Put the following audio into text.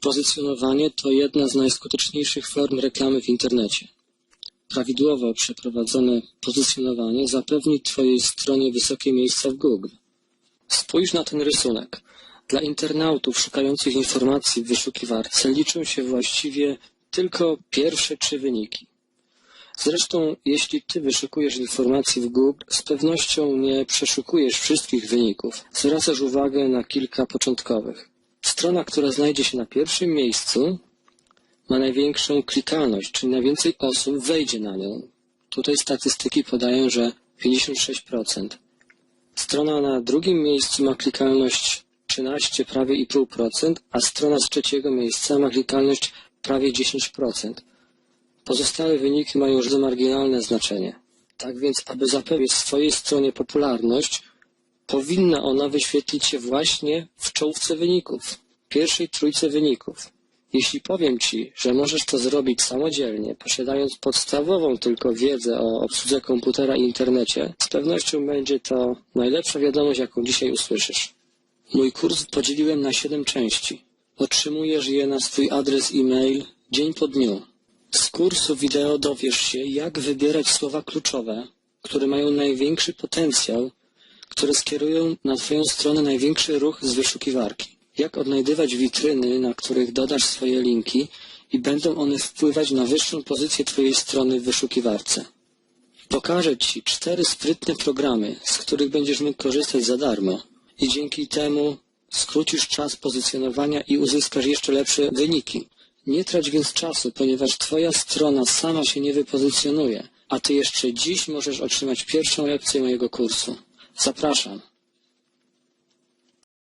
Pozycjonowanie to jedna z najskuteczniejszych form reklamy w internecie. Prawidłowo przeprowadzone pozycjonowanie zapewni Twojej stronie wysokie miejsca w Google. Spójrz na ten rysunek. Dla internautów szukających informacji w wyszukiwarce liczą się właściwie tylko pierwsze trzy wyniki. Zresztą, jeśli Ty wyszukujesz informacji w Google, z pewnością nie przeszukujesz wszystkich wyników. Zwracasz uwagę na kilka początkowych. Strona, która znajdzie się na pierwszym miejscu, ma największą klikalność, czyli najwięcej osób wejdzie na nią. Tutaj statystyki podają, że 56%. Strona na drugim miejscu ma klikalność 13, prawie i pół procent, a strona z trzeciego miejsca ma klikalność prawie 10%. Pozostałe wyniki mają już marginalne znaczenie. Tak więc, aby zapewnić swojej stronie popularność, powinna ona wyświetlić się właśnie w czołówce wyników, pierwszej trójce wyników. Jeśli powiem Ci, że możesz to zrobić samodzielnie, posiadając podstawową tylko wiedzę o obsłudze komputera i internecie, z pewnością będzie to najlepsza wiadomość, jaką dzisiaj usłyszysz. Mój kurs podzieliłem na 7 części. Otrzymujesz je na swój adres e-mail dzień po dniu. Z kursu wideo dowiesz się, jak wybierać słowa kluczowe, które mają największy potencjał, które skierują na Twoją stronę największy ruch z wyszukiwarki. Jak odnajdywać witryny, na których dodasz swoje linki i będą one wpływać na wyższą pozycję Twojej strony w wyszukiwarce. Pokażę Ci cztery sprytne programy, z których będziesz mógł korzystać za darmo i dzięki temu skrócisz czas pozycjonowania i uzyskasz jeszcze lepsze wyniki. Nie trać więc czasu, ponieważ Twoja strona sama się nie wypozycjonuje, a Ty jeszcze dziś możesz otrzymać pierwszą lekcję mojego kursu. Zapraszam.